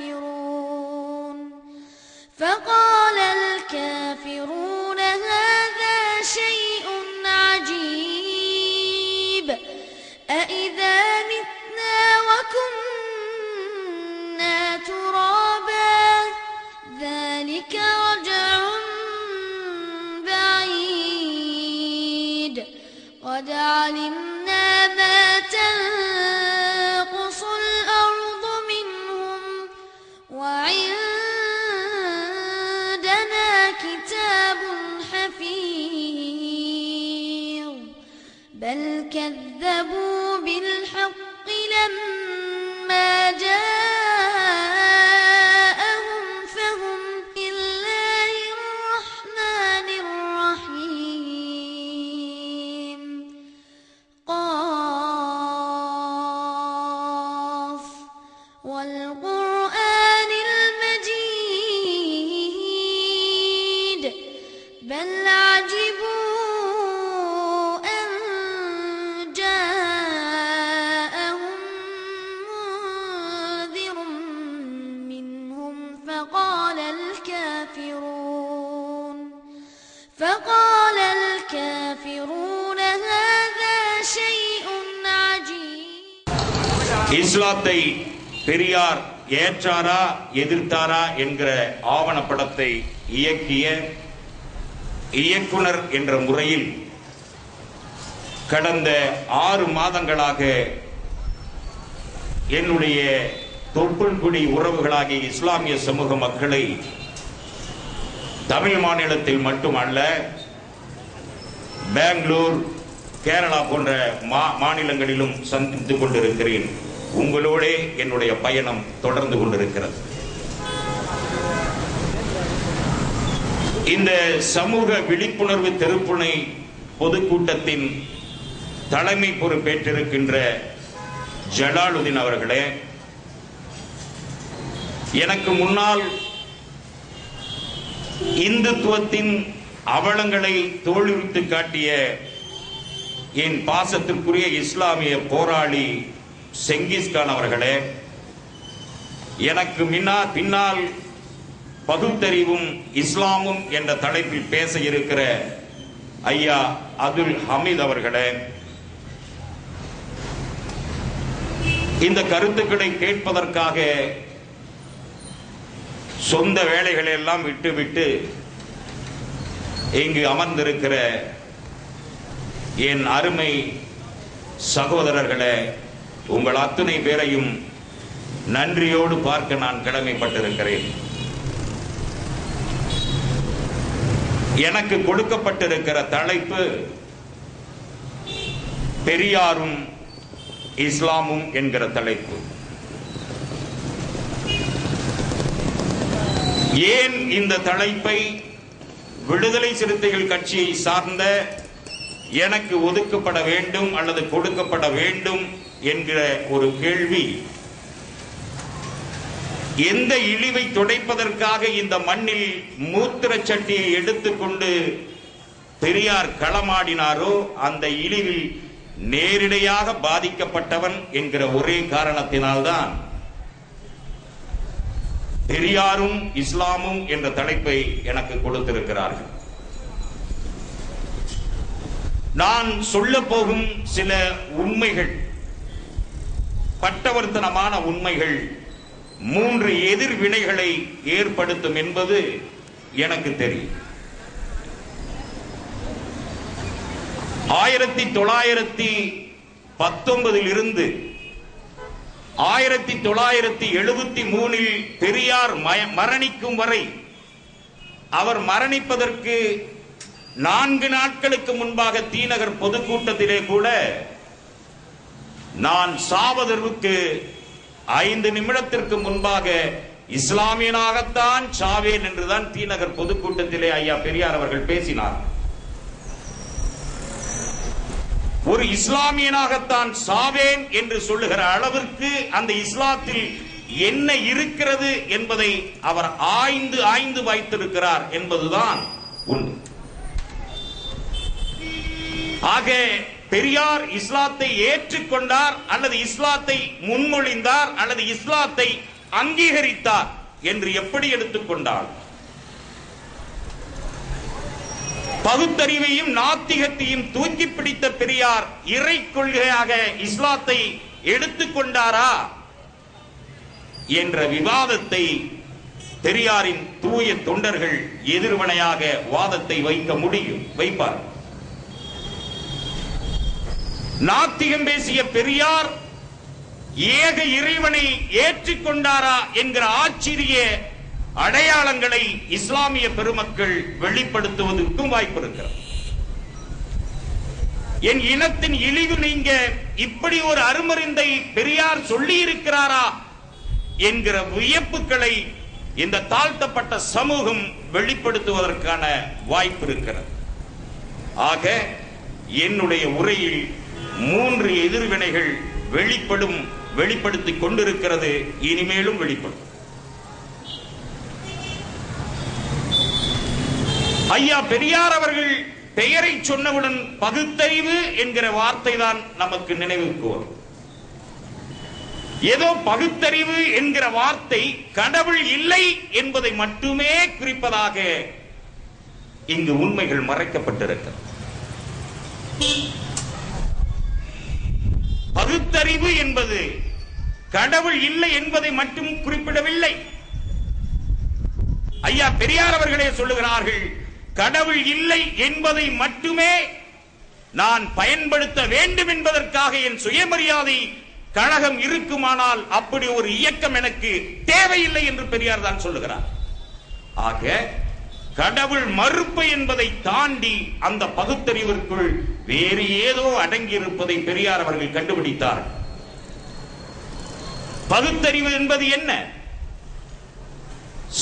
كافرون فقال kita இஸ்லாத்தை பெரியார் ஏற்றாரா எதிர்த்தாரா என்கிற ஆவணப்படத்தை இயக்கிய இயக்குனர் என்ற முறையில் கடந்த ஆறு மாதங்களாக என்னுடைய தொப்புள்குடி உறவுகளாகிய இஸ்லாமிய சமூக மக்களை தமிழ் மாநிலத்தில் மட்டுமல்ல பெங்களூர் கேரளா போன்ற மா- மாநிலங்களிலும் சந்தித்துக் கொண்டிருக்கிறேன். உங்களோடே என்னுடைய பயணம் தொடர்ந்து கொண்டிருக்கிறது. இந்த சமூக விழிப்புணர்வு தெருப்புணை பொதுக்கூட்டத்தின் தலைமை பொறுப்பேற்றிருக்கின்ற ஜலாலுதீன் அவர்களே எனக்கு முன்னால் இந்துத்துவத்தின் அவலங்களை தோல்வித்து காட்டிய என் பாசத்திற்குரிய இஸ்லாமிய போராளி செங்கிஸ்கான் அவர்களே எனக்கு முன்னா பின்னால் பகுத்தறிவும் இஸ்லாமும் என்ற தலைப்பில் பேச இருக்கிற ஐயா அப்துல் ஹமீத் அவர்களே இந்த கருத்துக்களை கேட்பதற்காக சொந்த வேலைகளை எல்லாம் விட்டுவிட்டு இங்கு அமர்ந்திருக்கிற என் அருமை சகோதரர்களே உங்கள் அத்துணை பேரையும் நன்றியோடு பார்க்க நான் கடமைப்பட்டிருக்கிறேன். எனக்கு கொடுக்கப்பட்டிருக்கிற தலைப்பு பெரியாரும் இஸ்லாமும் என்கிற தலைப்பு. ஏன் இந்த தலைப்பை விடுதலை சிறுத்தைகள் கட்சியை சார்ந்த எனக்கு ஒதுக்கப்பட வேண்டும் அல்லது கொடுக்கப்பட வேண்டும் என்கிற ஒரு கேள்வி. எந்த இழிவை துடைப்பதற்காக இந்த மண்ணில் மூத்திர சட்டியை எடுத்துக்கொண்டு பெரியார் களமாடினாரோ அந்த இழிவில் நேரிடையாக பாதிக்கப்பட்டவன் என்கிற ஒரே காரணத்தினால்தான் பெரியாரும் இஸ்லாமும் என்ற தலைப்பை எனக்கு கொடுத்திருக்கிறார்கள். நான் சொல்ல போகும் சில உண்மைகள். பட்டவர்த்தனமான உண்மைகள் மூன்று எதிர்வினைகளை ஏற்படுத்தும் என்பது எனக்கு தெரியும். ஆயிரத்தி தொள்ளாயிரத்தி பத்தொன்பதில் இருந்து ஆயிரத்தி தொள்ளாயிரத்தி எழுபத்தி மூணில் பெரியார் மரணிக்கும் வரை அவர் மரணிப்பதற்கு நான்கு நாட்களுக்கு முன்பாக தீநகர் பொதுக்கூட்டத்திலே கூட நான் சாவதற்கு ஐந்து நிமிடத்திற்கு முன்பாக இஸ்லாமியனாகத்தான் சாவேன் என்றுதான் தீநகர் பொதுக்கூட்டத்திலே ஐயா பெரியார் அவர்கள் பேசினார். ஒரு இஸ்லாமியனாகத்தான் சாவேன் என்று சொல்லுகிற அளவிற்கு அந்த இஸ்லாத்தில் என்ன இருக்கிறது என்பதை அவர் ஆய்ந்து ஆய்ந்து வைத்திருக்கிறார் என்பதுதான் உண்மை. ஆக பெரியார் இஸ்லாத்தை ஏற்றுக்கொண்டார் அல்லது இஸ்லாத்தை முன்மொழிந்தார் அல்லது இஸ்லாத்தை அங்கீகரித்தார் என்று எப்படி எடுத்துக்கொண்டார் பகுத்தறிவையும் நாத்திகத்தையும் தூக்கி பிடித்த பெரியார் இறை கொள்கையாக இஸ்லாத்தை எடுத்துக்கொண்டாரா என்ற விவாதத்தை பெரியாரின் தூய தொண்டர்கள் எதிர்வனையாக வாதத்தை வைக்க முடியும். வைப்பார் நாத்திகம் பேசிய பெரியார் ஏக இறைவனை ஏற்றிக்கொண்டாரா என்கிற ஆச்சரிய அடையாளங்களை இஸ்லாமிய பெருமக்கள் வெளிப்படுத்துவதற்கும் வாய்ப்பு இருக்கிறது. என் இனத்தின் இழிவு நீங்க இப்படி ஒரு அருமறிந்தை பெரியார் சொல்லி இருக்கிறாரா என்கிற வியப்புகளை இந்த தாழ்த்தப்பட்ட சமூகம் வெளிப்படுத்துவதற்கான வாய்ப்பு இருக்கிறது. ஆக என்னுடைய உரையில் மூன்று எதிர்வினைகள் வெளிப்படும் வெளிப்படுத்திக் கொண்டிருக்கிறது. இனிமேலும் வெளிப்படும். ஐயா பெரியார் அவர்கள் பெயரை சொன்னவுடன் பகுத்தறிவு என்கிற வார்த்தை தான் நமக்கு நினைவுக்கு வரும். ஏதோ பகுத்தறிவு என்கிற வார்த்தை கடவுள் இல்லை என்பதை மட்டுமே குறிப்பதாக இங்கு உண்மைகள் மறைக்கப்பட்டிருக்கிறது. பகுத்தறிவு என்பது கடவுள் இல்லை என்பதை மட்டும் குறிப்பிடவில்லை. ஐயா பெரியார் அவர்களே சொல்லுகிறார்கள் கடவுள் இல்லை என்பதை மட்டுமே நான் பயன்படுத்த வேண்டும் என்பதற்காக என் சுயமரியாதை கழகம் இருக்குமானால் அப்படி ஒரு இயக்கம் எனக்கு தேவையில்லை என்று பெரியார் தான் சொல்லுகிறார். ஆக கடவுள் மறுப்பு என்பதை தாண்டி அந்த பகுத்தறிவிற்குள் வேறு ஏதோ அடங்கி இருப்பதை பெரியார் அவர்கள் கண்டுபிடித்தார். பகுத்தறிவு என்பது என்ன?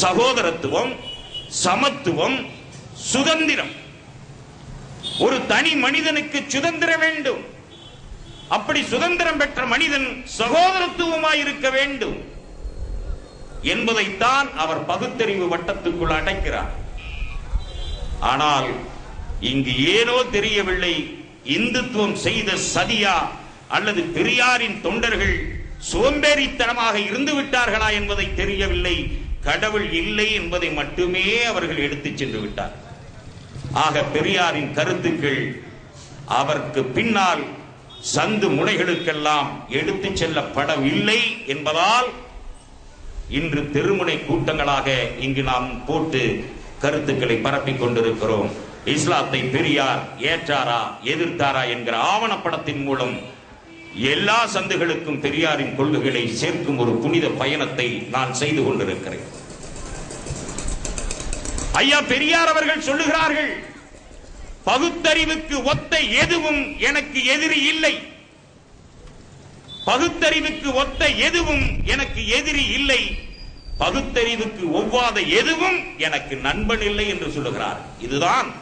சகோதரத்துவம் சமத்துவம் சுதந்திரம். ஒரு தனி மனிதனுக்கு சுதந்திரம் வேண்டும். அப்படி சுதந்திரம் பெற்ற மனிதன் சகோதரத்துவமாய் இருக்க வேண்டும் என்பதைத்தான் அவர் பகுத்தறிவு வட்டத்துக்குள் அடைக்கிறார். ஆனால் இங்கு ஏனோ தெரியவில்லை இந்துத்துவம் செய்த சதியா அல்லது பெரியாரின் தொண்டர்கள் சோம்பேறித்தனமாக இருந்து விட்டார்களா என்பதை தெரியவில்லை. கடவுள் இல்லை என்பதை மட்டுமே அவர்கள் எடுத்துச் சென்று விட்டார். ஆக பெரியாரின் கருத்துக்கள் அவருக்கு பின்னால் சந்து முனைகளுக்கெல்லாம் எடுத்துச் செல்லப்படவில்லை என்பதால் இன்று தெருமுனை கூட்டங்களாக இங்கு நாம் போட்டு கருத்துக்களை பரப்பிக் கொண்டிருக்கிறோம். இஸ்லாத்தை பெரியார் ஏற்றாரா எதிர்த்தாரா என்கிற ஆவணப்படத்தின் மூலம் எல்லா சந்துகளுக்கும் பெரியாரின் கொள்கைகளை சேர்க்கும் ஒரு புனித பயணத்தை நான் செய்து கொண்டிருக்கிறேன். ஐயா பெரியார் அவர்கள் சொல்லுகிறார்கள் பகுத்தறிவுக்கு ஒத்த எதுவும் எனக்கு எதிரி இல்லை. பகுத்தறிவுக்கு ஒத்த எதுவும் எனக்கு எதிரி இல்லை. பகுத்தறிவுக்கு ஒவ்வாத எதுவும் எனக்கு நண்பன் இல்லை என்று சொல்லுகிறார். இதுதான்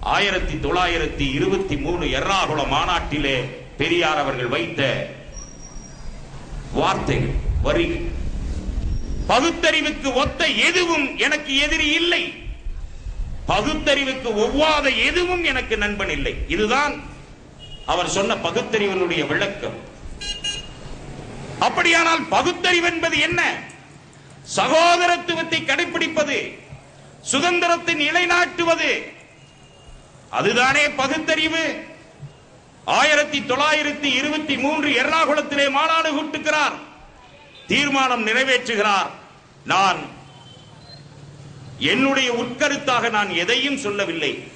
ஆயிரத்தி தொள்ளாயிரத்தி இருபத்தி மூணு எர்ணாகுளம் மாநாட்டிலே பெரியார் அவர்கள் வைத்த வார்த்தைகள் வரிகள். பகுத்தறிவுக்கு ஒத்த எதுவும் எனக்கு எதிரி இல்லை. பகுத்தறிவுக்கு ஒவ்வாத எதுவும் எனக்கு நண்பன் இல்லை. இதுதான் அவர் சொன்ன பகுத்தறிவனுடைய விளக்கம். அப்படியானால் பகுத்தறிவு என்பது என்ன? சகோதரத்துவத்தை கடைபிடிப்பது சுதந்திரத்தை நிலைநாட்டுவது அதுதானே பகுத்தறிவு. ஆயிரத்தி தொள்ளாயிரத்தி இருபத்தி மூன்று எர்ணாகுளத்திலே மாநாடு கூட்டுகிறார் தீர்மானம் நிறைவேற்றுகிறார். நான் என்னுடைய உட்கருத்தாக நான் எதையும் சொல்லவில்லை.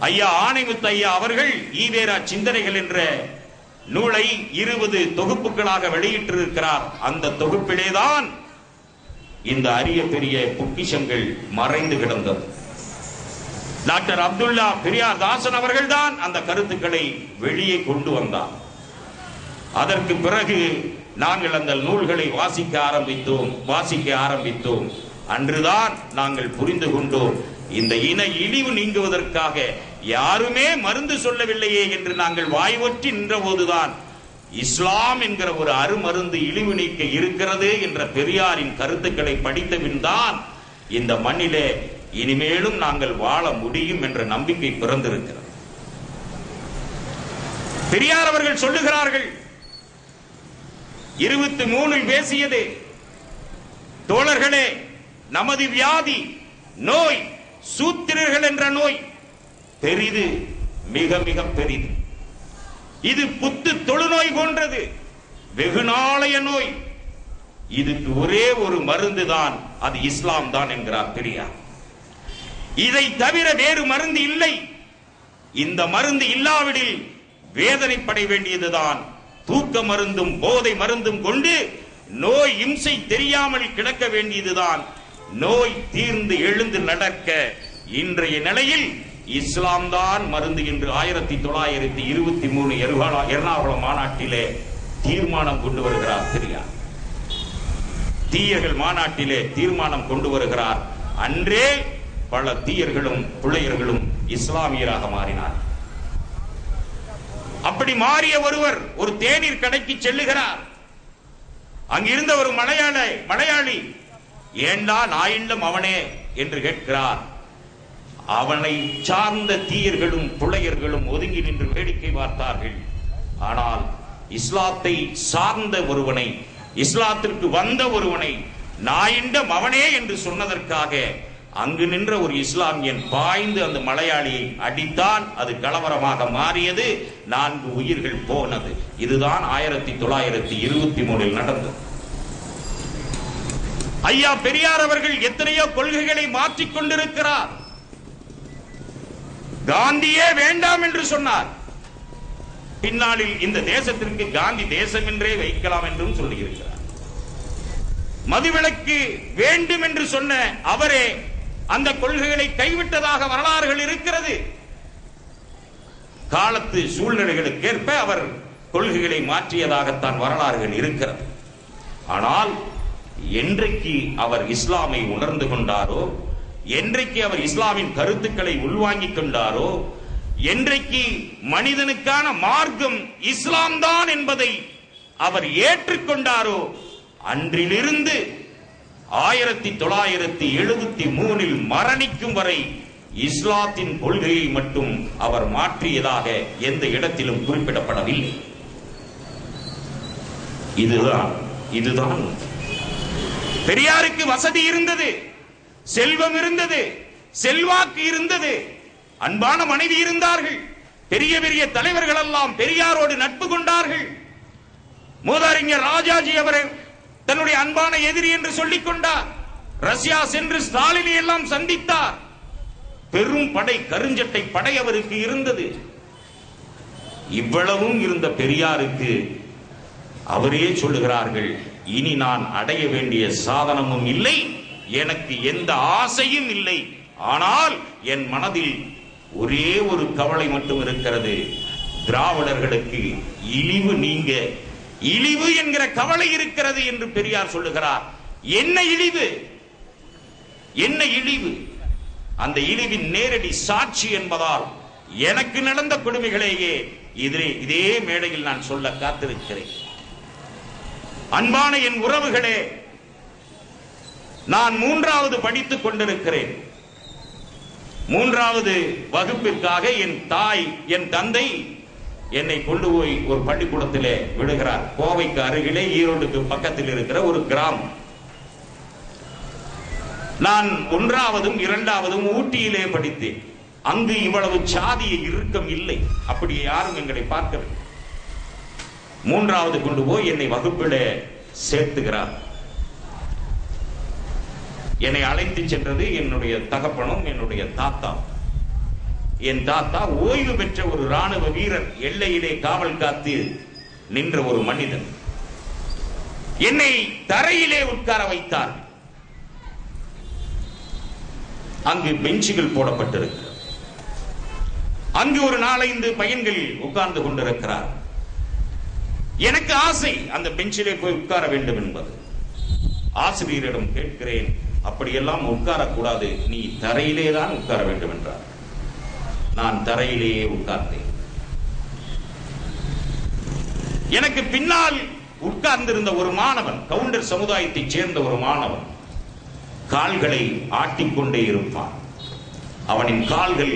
ஐயா ஆணைமுத்து ஐயா அவர்கள் ஈவேரா சிந்தனைகள் என்ற நூலை இருபது தொகுப்புகளாக வெளியிட்டிருக்கிறார். அந்த தொகுப்பிலேதான் இந்த அரிய பெரிய பொக்கிஷங்கள் மறைந்து கிடந்தது. டாக்டர் அப்துல்லா பெரியார் தாசன் அவர்கள்தான் அந்த கருத்துக்களை வெளியே கொண்டு வந்தார். அதற்கு பிறகு நாங்கள் அந்த நூல்களை வாசிக்க ஆரம்பித்தோம் வாசிக்க ஆரம்பித்தோம். அன்றுதான் நாங்கள் புரிந்து கொண்டோம் இந்த இன இழிவு நீங்குவதற்காக யாருமே மருந்து சொல்லவில்லையே என்று நாங்கள் வாய்வற்றி நின்ற போதுதான் இஸ்லாம் என்கிற ஒரு அருமருந்து இழிவு நீக்க இருக்கிறது என்ற பெரியாரின் கருத்துக்களை படித்தபின் தான் இந்த மண்ணிலே இனிமேலும் நாங்கள் வாழ முடியும் என்ற நம்பிக்கை பிறந்திருக்கிறது. பெரியார் அவர்கள் சொல்லுகிறார்கள் இருபத்தி மூணில் பேசியது தோழர்களே நமது வியாதி நோய் சூத்திரர்கள் என்ற நோய் பெரிது மிக மிக பெரிது. இது புத்து தொழுநோய் போன்றது. வெகு நாளைய நோய். இதுக்கு ஒரே ஒரு மருந்து தான் அது இஸ்லாம் தான் என்கிறார் பெரியார். இதை தவிர வேறு மருந்து இல்லை. இந்த மருந்து இல்லாவிடில் வேதனைப்பட வேண்டியதுதான். தூக்க மருந்தும் போதை மருந்தும் கொண்டு நோய் இம்சை தெரியாமல் கிடக்க வேண்டியதுதான். நோய் தீர்ந்து எழுந்து நடக்க இன்றைய நிலையில் இஸ்லாம் தான் மருந்து என்று ஆயிரத்தி தொள்ளாயிரத்தி இருபத்தி மூணு எர்ணாகுளம் மாநாட்டிலே தீர்மானம் கொண்டு வருகிறார் பெரியார் தீயர்கள் மாநாட்டிலே தீர்மானம் கொண்டு வருகிறார். அன்றே பல தீயர்களும் பிள்ளையர்களும் இஸ்லாமியராக மாறினார் அப்படி மாறிய ஒருவர் ஒரு தேநீர் கடைக்கு செல்லுகிறார். அங்கிருந்த ஒரு மலையாள மலையாளி ஏண்டா நாயில்லம் அவனே? என்று கேட்கிறார். அவனை சார்ந்த தீயர்களும் புலையர்களும் ஒதுங்கி நின்று வேடிக்கை பார்த்தார்கள். ஆனால் இஸ்லாத்தை சார்ந்த ஒருவனை இஸ்லாத்திற்கு வந்த ஒருவனை நாயிண்ட மவனே என்று சொன்னதற்காக அங்கு நின்ற ஒரு இஸ்லாமியன் பாய்ந்து அந்த மலையாளியை அடித்தான். அது கலவரமாக மாறியது. நான்கு உயிர்கள் போனது. இதுதான் ஆயிரத்தி தொள்ளாயிரத்தி இருபத்தி மூணில் நடந்தது. ஐயா பெரியார் அவர்கள் எத்தனையோ கொள்கைகளை மாற்றிக் கொண்டிருக்கிறார். காந்தியே வேண்டாம் என்று சொன்னார். பின்னாளில் இந்த தேசத்திற்கு காந்தி தேசம் என்றே வைக்கலாம் என்றும் சொல்லியிருக்கிறார். மதுவிலக்கு வேண்டும் என்று சொன்ன அவரே அந்த கொள்கைகளை கைவிட்டதாக வரலாறுகள் இருக்கிறது. காலத்து சூழ்நிலைகளுக்கேற்ப அவர் கொள்கைகளை மாற்றியதாகத்தான் வரலாறுகள் இருக்கிறது. ஆனால் என்றைக்கு அவர் இஸ்லாமை உணர்ந்து கொண்டாரோ என்றைக்கு அவர் இஸ்லாமின் கருத்துக்களை உள்வாங்கிக் கொண்டாரோ என்றைக்கு மனிதனுக்கான மார்க்கம் இஸ்லாம் தான் என்பதை அவர் ஏற்றுக்கொண்டாரோ அன்றிலிருந்து ஆயிரத்தி தொள்ளாயிரத்தி எழுபத்தி மூணில் மரணிக்கும் வரை இஸ்லாத்தின் கொள்கையை மட்டும் அவர் மாற்றியதாக எந்த இடத்திலும் குறிப்பிடப்படவில்லை. இதுதான் இதுதான். பெரியாருக்கு வசதி இருந்தது. செல்வம் இருந்தது செல்வாக்கு இருந்தது. அன்பான மனைவி இருந்தார்கள். பெரிய பெரிய தலைவர்கள் எல்லாம் பெரியாரோடு நட்பு கொண்டார்கள். மூதாரிஞர் ராஜாஜி அவரை தன்னுடைய அன்பான எதிரி என்று சொல்லிக் கொண்டார். ரஷ்யா சென்று ஸ்டாலினை எல்லாம் சந்தித்தார். பெரும் படை கருஞ்சட்டை படை அவருக்கு இருந்தது. இவ்வளவும் இருந்த பெரியாருக்கு அவரே சொல்லுகிறார்கள் இனி நான் அடைய வேண்டிய சாதனமும் இல்லை. எனக்கு எந்த ஆசையும் இல்லை. ஆனால் என் மனதில் ஒரே ஒரு கவலை மட்டும் இருக்கிறது. திராவிடர்களுக்கு இழிவு நீங்க. இழிவு என்கிற கவலை இருக்கிறது என்று பெரியார் சொல்லுகிறார். என்ன இழிவு? என்ன இழிவு? அந்த இழிவின் நேரடி சாட்சி என்பதால் எனக்கு நடந்த கொடுமைகளையே இதே இதே மேடையில் நான் சொல்ல காத்திருக்கிறேன். அன்பான என் உறவுகளே நான் மூன்றாவது படித்துக் கொண்டிருக்கிறேன். மூன்றாவது வகுப்பிற்காக என் தாய் என் தந்தை என்னை கொண்டு போய் ஒரு பள்ளிக்கூடத்திலே விடுகிறார். கோவைக்கு அருகிலே ஈரோடுக்கு பக்கத்தில் இருக்கிற ஒரு கிராமம். நான் ஒன்றாவதும் இரண்டாவதும் ஊட்டியிலே படித்தேன். அங்கு இவ்வளவு சாதிய இறுக்கம் இல்லை. அப்படி யாரும் எங்களை பார்க்கவில்லை. மூன்றாவது கொண்டு போய் என்னை வகுப்பிலே சேர்த்துகிறார். என்னை அழைத்து சென்றது என்னுடைய தகப்பனும் என்னுடைய தாத்தா என் தாத்தா ஓய்வு பெற்ற ஒரு ராணுவ வீரர் எல்லையிலே காவல் காத்து நின்ற ஒரு மனிதன். என்னை தரையிலே உட்கார வைத்தார். அங்கு பெஞ்சுகள் போடப்பட்டிருக்கு அங்கு ஒரு நாலைந்து பையன்கள் உட்கார்ந்து கொண்டிருக்கிறார். எனக்கு ஆசை அந்த பெஞ்சிலே போய் உட்கார வேண்டும் என்பது. ஆசிரியரிடம் கேட்கிறேன் அப்படியெல்லாம் உட்காரக்கூடாது. நீ தரையிலே தான் உட்கார வேண்டும் என்றார். நான் தரையிலேயே உட்கார்ந்தேன். எனக்கு பின்னால் உட்கார்ந்திருந்த ஒரு மாணவன் கவுண்டர் சமுதாயத்தைச் சேர்ந்த ஒரு மாணவன் கால்களை ஆட்டிக்கொண்டே இருப்பான். அவனின் கால்கள்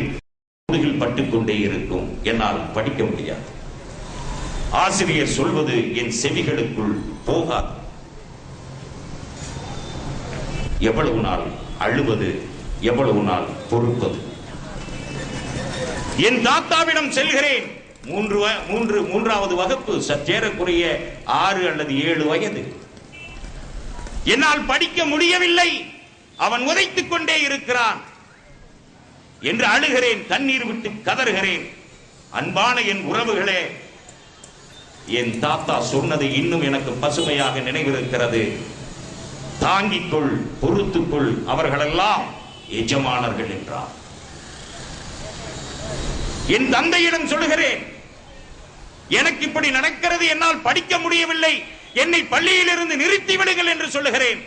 முதுகில் பட்டுக்கொண்டே இருக்கும். என்னால் படிக்க முடியாது. ஆசிரியர் சொல்வது என் செவிகளுக்குள் போகாது. எவ்வளவு நாள் அழுவது எவ்வளவு நாள் பொறுப்பது. என் தாத்தாவிடம் செல்கிறேன். மூன்று வ- மூன்று மூன்றாவது வகுப்பு சற்றேறக்குரிய ஆறு அல்லது ஏழு வயது. என்னால் படிக்க முடியவில்லை. அவன் உதைத்துக் கொண்டே இருக்கிறான். என்று அழுகிறேன் தண்ணீர் விட்டு கதறுகிறேன். அன்பான என் உறவுகளே என் தாத்தா சொன்னது இன்னும் எனக்கு பசுமையாக நினைவிருக்கிறது. தாங்கிக் கொள் பொறுத்துக்கொள் அவர்களெல்லாம் எஜமானர்கள் என்றார். என் தந்தையிடம் சொல்லுகிறேன் எனக்கு இப்படி நடக்கிறது என்னால் படிக்க முடியவில்லை என்னை பள்ளியிலிருந்து நிறுத்தி விடுங்கள் என்று சொல்லுகிறேன்.